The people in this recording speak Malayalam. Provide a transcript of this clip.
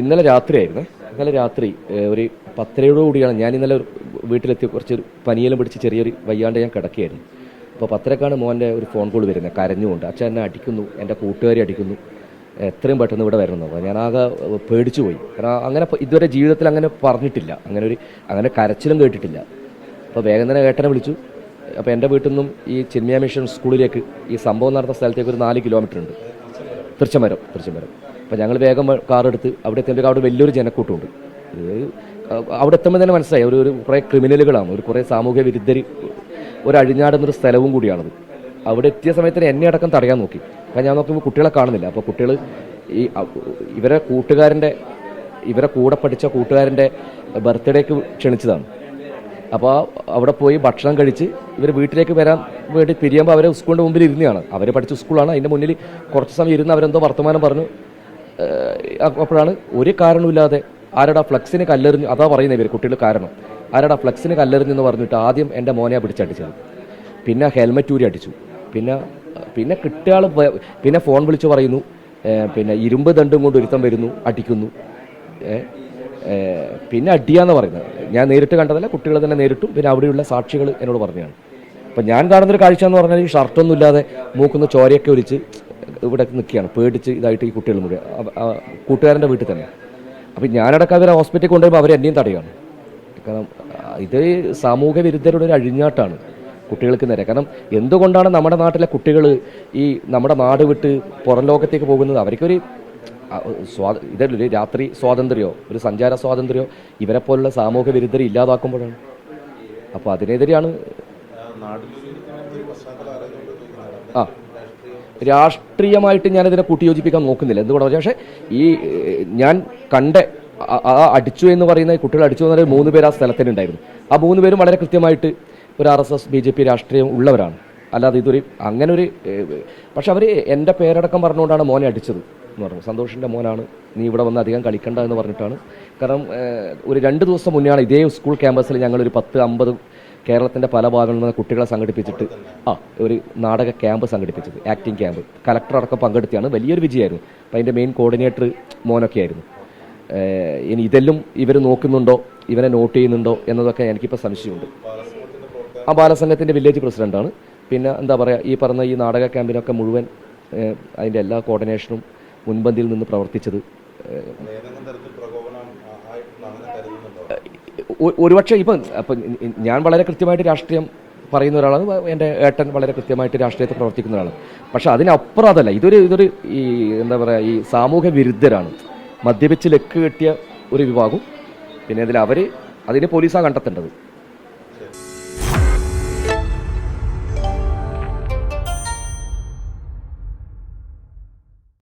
ഇന്നലെ രാത്രിയായിരുന്നു. ഇന്നലെ രാത്രി ഒരു പത്തരയോട് കൂടിയാണ് ഞാൻ ഇന്നലെ വീട്ടിലെത്തി കുറച്ച് പനിയെല്ലാം പിടിച്ച് ചെറിയൊരു വയ്യാണ്ട് ഞാൻ കിടക്കുകയായിരുന്നു. അപ്പോൾ പത്തരക്കാണ് മോന്റെ ഒരു ഫോൺ കോൾ വരുന്നത്. കരഞ്ഞുകൊണ്ട് അച്ഛൻ എന്നെ അടിക്കുന്നു എന്റെ കൂട്ടുകാരെ അടിക്കുന്നു. എത്രയും പെട്ടെന്ന് ഇവിടെ വരണം ഞാൻ ആകെ പേടിച്ചു പോയി. കാരണം അങ്ങനെ ഇതുവരെ ജീവിതത്തിൽ അങ്ങനെ പറഞ്ഞിട്ടില്ല. അങ്ങനെ ഒരു അങ്ങനെ കരച്ചിലും കേട്ടിട്ടില്ല. അപ്പോൾ വേഗം തന്നെ ഏട്ടനെ വിളിച്ചു. അപ്പോൾ എന്റെ വീട്ടിൽ നിന്നും ഈ ചിന്മയ മിഷൻ സ്കൂളിലേക്ക് ഈ സംഭവം നടന്ന സ്ഥലത്തേക്ക് ഒരു നാല് കിലോമീറ്റർ ഉണ്ട്. തൃച്ചമരം തൃച്ചമരം. അപ്പോൾ ഞങ്ങൾ വേഗം കാറെടുത്ത് അവിടെ എത്തിയപ്പോൾ അവിടെ വലിയൊരു ജനക്കൂട്ടമുണ്ട്. അവിടെ എത്തുമ്പോൾ തന്നെ മനസ്സിലായി. ഒരു ഒരു കുറേ ക്രിമിനലുകളാണ്. ഒരു കുറേ സാമൂഹ്യ വിരുദ്ധർ ഒരു അഴിഞ്ഞാടുന്നൊരു സ്ഥലവും കൂടിയാണത്. അവിടെ എത്തിയ സമയത്തിന് എന്നെ അടക്കം തടയാൻ നോക്കി. അപ്പം ഞാൻ നോക്കുമ്പോൾ കുട്ടികളെ കാണുന്നില്ല. അപ്പോൾ കുട്ടികൾ ഈ ഇവരെ കൂട്ടുകാരന്റെ ഇവരെ കൂടെ പഠിച്ച കൂട്ടുകാരന്റെ ബർത്ത്ഡേക്ക് ക്ഷണിച്ചതാണ്. അപ്പോൾ അവിടെ പോയി ഭക്ഷണം കഴിച്ച് ഇവർ വീട്ടിലേക്ക് വരാൻ വേണ്ടി പിരിയുമ്പോൾ അവരെ സ്കൂളിന്റെ മുമ്പിൽ ഇരുന്നതാണ്. അവർ പഠിച്ച സ്കൂളാണ്. അതിന്റെ മുന്നിൽ കുറച്ച് സമയം ഇരുന്ന് അവരെന്തോ വർത്തമാനം പറഞ്ഞു. അപ്പോഴാണ് ഒരു കാരണമില്ലാതെ ആരടാ ഫ്ലക്സിന് കല്ലെറിഞ്ഞു അതാ പറയുന്നത് ഇവർ കുട്ടികൾ കാരണം. ആരടാ ഫ്ലക്സിന് കല്ലെറിഞ്ഞെന്ന് പറഞ്ഞിട്ട് ആദ്യം എന്റെ മോനെ പിടിച്ചടിച്ചത്. പിന്നെ ഹെൽമെറ്റ് ഊരി അടിച്ചു. പിന്നെ പിന്നെ കിട്ടിയാൾ പിന്നെ ഫോൺ വിളിച്ച് പറയുന്നു പിന്നെ ഇരുമ്പ് ദണ്ടും കൊണ്ട് ഒരുത്തം വരുന്നു അടിക്കുന്നു. പിന്നെ അടിയാന്ന് പറയുന്നത്. ഞാൻ നേരിട്ട് കണ്ടതല്ല കുട്ടികൾ തന്നെ നേരിട്ടും പിന്നെ അവിടെയുള്ള സാക്ഷികൾ എന്നോട് പറഞ്ഞതാണ്. അപ്പം ഞാൻ കാണുന്നൊരു കാഴ്ച എന്ന് പറഞ്ഞാൽ ഈ ഷർട്ടൊന്നും ഇല്ലാതെ മൂക്കുന്ന ചോരയൊക്കെ ഒലിച്ച് ഇവിടെ നിൽക്കുകയാണ്. പേടിച്ച് ഇതായിട്ട് ഈ കുട്ടികൾ മുഴുവൻ. കൂട്ടുകാരന്റെ വീട്ടിൽ തന്നെ. അപ്പം ഞാനടക്കം അവരെ ഹോസ്പിറ്റലിൽ കൊണ്ടുവരുമ്പോൾ അവർ എന്നെയും തടയാണ് കാരണം ഇത് സാമൂഹ്യ വിരുദ്ധരുടെ ഒരു അഴിഞ്ഞാട്ടാണ് കുട്ടികൾക്ക് നേരെ. കാരണം എന്തുകൊണ്ടാണ് നമ്മുടെ നാട്ടിലെ കുട്ടികൾ ഈ നമ്മുടെ നാട് വിട്ട് പുറം ലോകത്തേക്ക് പോകുന്നത്? അവർക്കൊരു സ്വാത സ്വാ ഇതല്ല രാത്രി സ്വാതന്ത്ര്യമോ ഒരു സഞ്ചാര സ്വാതന്ത്ര്യമോ ഇവരെ പോലുള്ള സാമൂഹ്യ വിരുദ്ധരെ ഇല്ലാതാക്കുമ്പോഴാണ്. അപ്പോൾ അതിനെതിരെയാണ് ആ. രാഷ്ട്രീയമായിട്ട് ഞാനതിനെ കൂട്ടിയോജിപ്പിക്കാൻ നോക്കുന്നില്ല. എന്തുകൊണ്ടാണ് പക്ഷേ ഈ ഞാൻ കണ്ട ആ- അടിച്ചു എന്ന് പറയുന്ന കുട്ടികൾ അടിച്ചു എന്ന് പറയുന്ന മൂന്ന് പേര് ആ സ്ഥലത്തിന് ഉണ്ടായിരുന്നു. ആ മൂന്ന് പേരും വളരെ കൃത്യമായിട്ട് ഒരു R S S B J P രാഷ്ട്രീയം ഉള്ളവരാണ്. അല്ലാതെ ഇതൊരു അങ്ങനെ ഒരു പക്ഷെ അവർ എന്റെ പേരടക്കം പറഞ്ഞുകൊണ്ടാണ് മോനെ അടിച്ചത് എന്ന് പറഞ്ഞു. സന്തോഷിന്റെ മോനാണ്. നീ ഇവിടെ വന്ന് അധികം കളിക്കണ്ട എന്ന് പറഞ്ഞിട്ടാണ്. കാരണം ഒരു രണ്ട് ദിവസം മുന്നെയാണ് ഇതേ സ്കൂൾ ക്യാമ്പസിൽ ഞങ്ങളൊരു പത്ത് അമ്പത് കേരളത്തിന്റെ പല ഭാഗങ്ങളിൽ നിന്ന് കുട്ടികളെ സംഘടിപ്പിച്ചിട്ട് ആ ഒരു നാടക ക്യാമ്പ് സംഘടിപ്പിച്ചത് ആക്ടിംഗ് ക്യാമ്പ് കലക്ടർ അടക്കം പങ്കെടുത്തിയാണ്. വലിയൊരു വിജയമായിരുന്നു. അപ്പം അതിന്റെ മെയിൻ കോർഡിനേറ്റർ മോനൊക്കെ ആയിരുന്നു. ഇനി ഇതെല്ലാം ഇവർ നോക്കുന്നുണ്ടോ? ഇവനെ നോട്ട് ചെയ്യുന്നുണ്ടോ? എന്നതൊക്കെ എനിക്കിപ്പോൾ സംശയമുണ്ട്. ആ ബാലസംഘത്തിന്റെ വില്ലേജ് പ്രസിഡന്റാണ് പിന്നെ എന്താ പറയുക ഈ പറഞ്ഞ ഈ നാടക ക്യാമ്പിനൊക്കെ മുഴുവൻ അതിന്റെ എല്ലാ കോർഡിനേഷനും മുൻപന്തിയിൽ നിന്ന് പ്രവർത്തിച്ചത് ഒരുപക്ഷെ ഇപ്പം അപ്പം ഞാൻ വളരെ കൃത്യമായിട്ട് രാഷ്ട്രീയം പറയുന്ന ഒരാളാണ് എന്റെ ഏട്ടൻ വളരെ കൃത്യമായിട്ട് രാഷ്ട്രീയത്തിൽ പ്രവർത്തിക്കുന്ന ഒരാളാണ്. പക്ഷെ അതിനപ്പുറം അതല്ല ഇതൊരു ഇതൊരു ഈ എന്താ പറയുക ഈ സാമൂഹ്യ വിരുദ്ധരാണ്. മദ്യപിച്ച് ലക്ക് കെട്ടിയ ഒരു വിഭാഗം പിന്നെ അതിൽ അവർ അതിന് പോലീസാണ് കണ്ടെത്തേണ്ടത്.